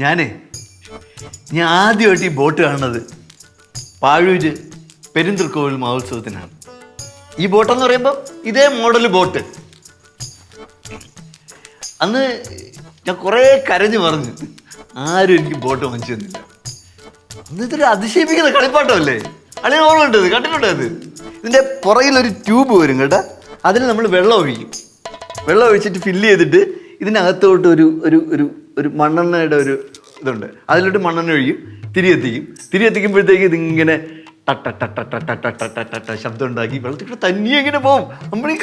ഞാനേ ഞാൻ ആദ്യമായിട്ട് ഈ ബോട്ട് കാണുന്നത് പാഴൂര് പെരിന്തൃക്കോവിൽ മഹോത്സവത്തിനാണ്. ഈ ബോട്ടെന്ന് പറയുമ്പോൾ ഇതേ മോഡൽ ബോട്ട്. അന്ന് ഞാൻ കുറേ കരഞ്ഞു പറഞ്ഞു ആരും എനിക്ക് ബോട്ട് വാങ്ങിച്ചു തന്നില്ല. അന്ന് ഇതൊരു അതിശയിപ്പിക്കുന്ന കളിപ്പാട്ടമല്ലേ? അളിയ ഓർമ്മ ഇത് കണ്ടിട്ടുണ്ടോ അത്? ഇതിന്റെ പുറകിലൊരു ട്യൂബ് വരും കേട്ടോ. അതിൽ നമ്മൾ വെള്ളം ഒഴിക്കും. വെള്ളം ഒഴിച്ചിട്ട് ഫില്ല് ചെയ്തിട്ട് ഇതിനകത്തോട്ട് ഒരു ഒരു ഒരു ഒരു മണ്ണെണ്ണയുടെ ഒരു ഇതുണ്ട്. അതിലോട്ട് മണ്ണെണ്ണ ഒഴിയും തിരി എത്തിക്കും. തിരി എത്തിക്കുമ്പോഴത്തേക്ക് ഇതിങ്ങനെ ടട്ട ടട്ട ടട്ട ടട്ട ടട്ട ടട്ട ശബ്ദം ഉണ്ടാക്കി വെള്ളത്തിൽ കൂടെ തന്നെ ഇങ്ങനെ പോകും നമ്മൾ ഈ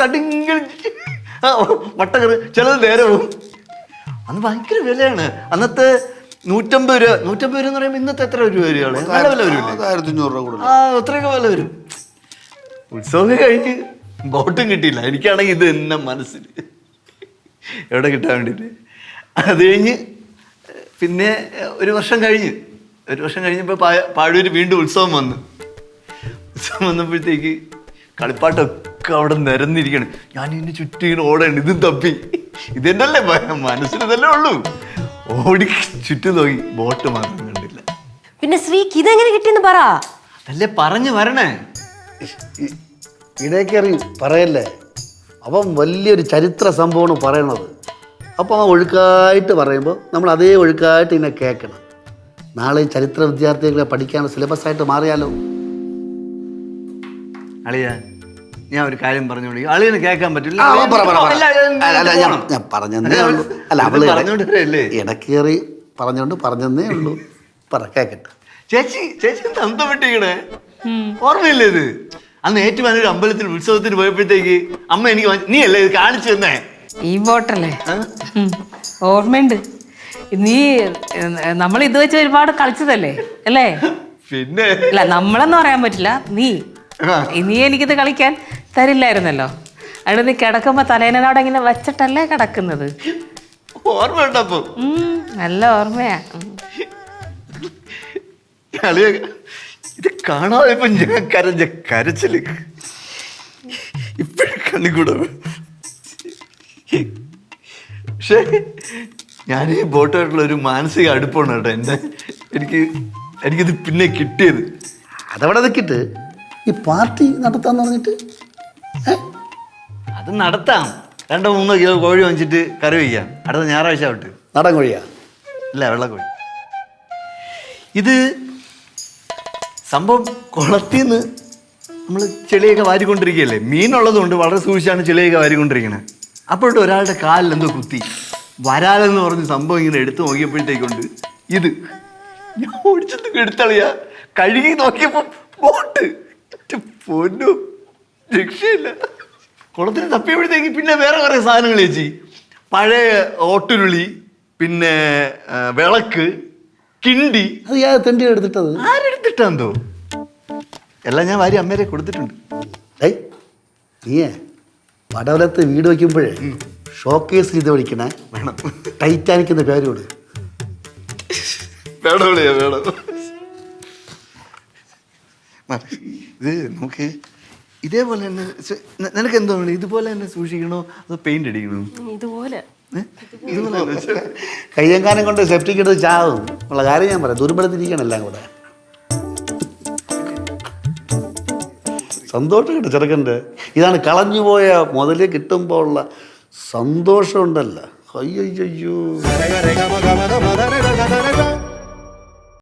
ആ, വട്ടക്കറ് ചിലത് നേരെ പോവും. അന്ന് ഭയങ്കര വിലയാണ്. അന്നത്തെ നൂറ്റമ്പത് രൂപ നൂറ്റമ്പത് രൂപ എന്ന് പറയുമ്പോൾ ഇന്നത്തെ എത്ര രൂപ വരികയാണ് നല്ല വില വരും ആ അത്രയൊക്കെ വില വരും. ഉത്സവം കഴിഞ്ഞ് ബോട്ടും കിട്ടിയില്ല. എനിക്കാണെങ്കിൽ ഇത് എന്നെ മനസ്സിൽ എവിടെ കിട്ടാൻ വേണ്ടിയിട്ട്? അത് കഴിഞ്ഞ് പിന്നെ ഒരു വർഷം കഴിഞ്ഞ്. ഒരു വർഷം കഴിഞ്ഞപ്പോൾ പാ- പാഴൂര് വീണ്ടും ഉത്സവം വന്നു. ഉത്സവം വന്നപ്പോഴത്തേക്ക് കളിപ്പാട്ടൊക്കെ അവിടെ നിരന്നിരിക്കണം. ഞാൻ ഇതിന് ചുറ്റും ഇങ്ങനെ ഓടണം ഇതും തപ്പി. ഇതെന്നല്ലേ മനസ്സിന് ഇതല്ലേ ഉള്ളൂ. ഓടി ചുറ്റും നോക്കി ബോട്ട് മാത്രം കണ്ടില്ല. പിന്നെ ശ്രീക്ക് ഇതെങ്ങനെ കിട്ടിയെന്ന് പറ. അതല്ലേ പറഞ്ഞു വരണേ. ഇടയ്ക്കറി പറയല്ലേ? അവൻ വലിയൊരു ചരിത്ര സംഭവമാണ് പറയണത്. അപ്പോൾ ആ ഒഴുക്കായിട്ട് പറയുമ്പോൾ നമ്മൾ അതേ ഒഴുക്കായിട്ട് ഇതിനെ കേൾക്കണം. നാളെ ചരിത്ര വിദ്യാർത്ഥികളെ പഠിക്കാനുള്ള സിലബസ് ആയിട്ട് മാറിയാലോ? അളിയ ഞാൻ ഒരു കാര്യം പറഞ്ഞു പറഞ്ഞോളി. അളിയന് കേൾക്കാൻ പറ്റില്ല. ഞാൻ- പറഞ്ഞതേ ഉള്ളൂ. അല്ല അവൾ ഇടക്കേറി പറഞ്ഞോണ്ട് പറഞ്ഞതേ ഉള്ളൂ. പറ കേക്കട്ടെ. ചേച്ചി ചേച്ചി തന്തം വിട്ടിക്കണേ ഓർമ്മയില്ലേ ഇത്? അന്ന് ഏറ്റുമാനൊരു ഒരു അമ്പലത്തിൽ ഉത്സവത്തിന് പോയപ്പോഴത്തേക്ക് അമ്മ എനിക്ക് നീ അല്ലേ ഇത് കാണിച്ചു തന്നേ? ഈ ബോട്ടല്ലേ? ഓർമ്മയുണ്ട്. നീ നമ്മൾ ഇത് വെച്ച് ഒരുപാട് കളിച്ചതല്ലേ? അല്ലേ? പിന്നെ? അല്ല നമ്മളെന്ന് പറയാൻ പറ്റില്ല. നീ. നീ എനിക്കിത് കളിക്കാൻ തരില്ലായിരുന്നല്ലോ. അവിടെ നീ കിടക്കുമ്പോ തലേനോടെ ഇങ്ങനെ വെച്ചിട്ടല്ലേ കിടക്കുന്നത്. ഓർമ്മ ഉണ്ടപ്പോ നല്ല ഓർമ്മയാ. ഇത് കാണാതെ ഇപ്പൊ ഞാൻ കരഞ്ഞ കരച്ചിൽ. ഇപ്പോഴും കണ്ണിക്കൂടെ പക്ഷേ ഞാൻ ഈ ബോട്ടായിട്ടുള്ള ഒരു മാനസിക അടുപ്പാണ് കേട്ടോ എന്റെ. എനിക്ക് എനിക്കിത് പിന്നെ കിട്ടിയത്. അതവിടെ നിൽക്കിട്ട് ഈ പാർട്ടി നടത്താന്ന് പറഞ്ഞിട്ട്? അത് നടത്താം. രണ്ടോ മൂന്നോ കിലോ കോഴി വാങ്ങിച്ചിട്ട് കറി വയ്ക്കാം. അടുത്ത ഞായറാഴ്ച ആവട്ടെ. നടൻ കോഴിയാ? ഇല്ല വെള്ളക്കോഴി ഇത് സംഭവം കുളത്തിൽ നിന്ന് നമ്മൾ ചെളിയൊക്കെ വാരിക്കൊണ്ടിരിക്കുകയല്ലേ? മീനുള്ളതുകൊണ്ട് വളരെ സൂക്ഷിച്ചാണ് ചെളിയൊക്കെ വാരിക്കൊണ്ടിരിക്കണേ. അപ്പോഴും ഒരാളുടെ കാലിൽ എന്തോ കുത്തി. വരാലെന്ന് പറഞ്ഞ് സംഭവം ഇങ്ങനെ എടുത്തു നോക്കിയപ്പോഴത്തേക്കുണ്ട് ഇത് ഞാൻ ഓടിച്ചെന്ന് എടുത്തളിയാ കഴുകി നോക്കിയപ്പോ ബോട്ട് പൊന്നു. രക്ഷയില്ല. കുളത്തിൽ തപ്പിയപ്പോഴത്തേക്ക് പിന്നെ വേറെ കുറേ സാധനങ്ങൾ ചേച്ചി. പഴയ ഓട്ടുരുളി പിന്നെ വിളക്ക് കിണ്ടി. അത് ഞാൻ തെണ്ടി എടുത്തിട്ടത് ആരെടുത്തിട്ടാന്തോ എല്ലാം ഞാൻ വാരി അമ്മേരെ കൊടുത്തിട്ടുണ്ട്. ഏയ് നീയേ. പടവലത്ത് വീട് വയ്ക്കുമ്പോഴേ ഷോക്കേസ് ചെയ്ത് വിളിക്കണേ വേണം. ടൈറ്റാനിക് എന്ന പേരോട്. വേണം വിളിയാ വേണം. ആ, ഇത് നമുക്ക് ഇതേപോലെ തന്നെ നിനക്ക് എന്തോ ഇതുപോലെ തന്നെ സൂക്ഷിക്കണോ? അതോ പെയിന്റ് അടിക്കണോ? ഇതുപോലെ. കയ്യങ്കാനം കൊണ്ട് സെപ്റ്റിക് എടുത്ത് ചാവും. ഉള്ള കാര്യം ഞാൻ പറയാം. ദുർബലത്തിരിക്കണം എല്ലാം കൂടെ. സന്തോഷം കിട്ടും ചെറുക്കന്റെ. ഇതാണ് കളഞ്ഞുപോയ മുതൽ കിട്ടുമ്പോൾ ഉള്ള സന്തോഷമുണ്ടല്ലോ അയ്യോ അയ്യോ